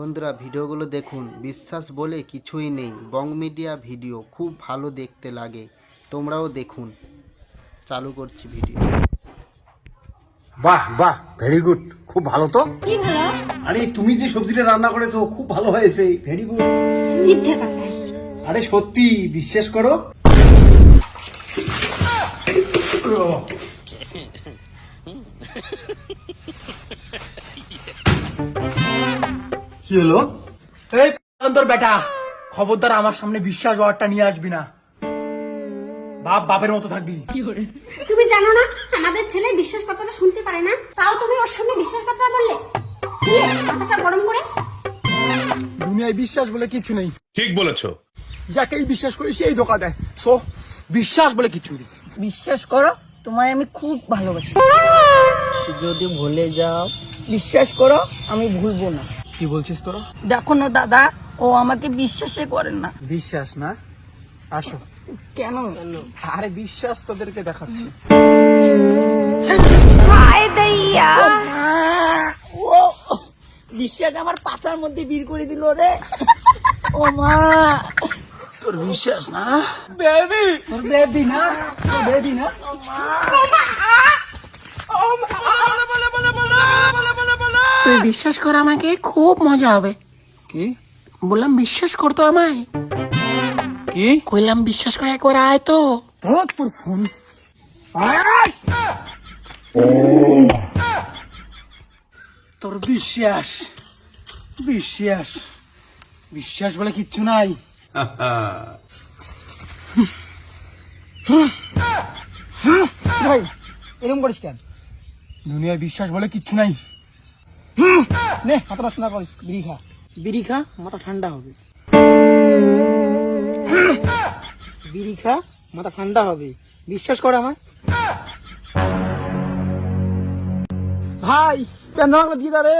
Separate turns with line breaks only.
বন্ধুরা ভিডিওগুলো দেখুন। বিশ্বাস বলে কিছুই নেই। বং মিডিয়া ভিডিও খুব ভালো দেখতে লাগে। তোমরাও দেখুন। চালু করছি ভিডিও।
বাহ বাহ ভেরি গুড খুব ভালো তো?
কি ভালো?
আরে তুমি যে সবজিটা রান্না করেছ খুব ভালো হয়েছে। ভেরি গুড
মিথ্যে কথা।
আরে সত্যি বিশ্বাস করো।
কি হলো? এই তোর বেটা খবরদার আমার সামনে বিশ্বাস ওয়ার্ডটা নিয়ে আসবি না। বাপ বাপের মতো থাকবি।
তুমি জানো না আমাদের ছেলে বিশ্বাস কথাটা শুনতে পারে না? তাও তুমি ওর সামনে বিশ্বাস কথা বললে? মাথাটা গরম করে?
দুনিয়ায় বিশ্বাস বলে কিছু নেই।
ঠিক বলেছ।
যাকেই বিশ্বাস করি সেই ধোকা দেয়। সো বিশ্বাস বলে কিছু নেই।
বিশ্বাস করো তোমায় আমি খুব ভালোবাসি। যদি ভুলে যাও বিশ্বাস করো আমি ভুলবো না।
কি বলছিস তোরা?
দেখো না দাদা ও আমাকে বিশ্বাসই করেন না।
বিশ্বাস না? আসো।
কেন?
আরে বিশ্বাস তোদেরকে দেখাচ্ছি।
বিশ্বাস আমার পাশার মধ্যে বীর করে দিল রে। ও মা!
তোর বিশ্বাস না? বেবি! তোর বেবি না? বেবি না?
তুই বিশ্বাস কর আমাকে খুব মজা হবে।
কি?
বললাম বিশ্বাস করতো আমায়।
কি?
কইলাম বিশ্বাস করে একবার আয় তো।
তোর তোর ফোন। তোর বিশ্বাস বিশ্বাস। বিশ্বাস বলে কিচ্ছু নাই। ভাই এরকম করিস কেন? দুনিয়ায় বিশ্বাস বলে কিচ্ছু নাই। নে মাথা নষ্ট করিস বিড়ি খা। বিড়ি খা মাথা ঠান্ডা হবে। বিড়ি খা মাথা ঠান্ডা হবে। বিশ্বাস কর আমার ভাই পেন দিয়ে দাঁড়ে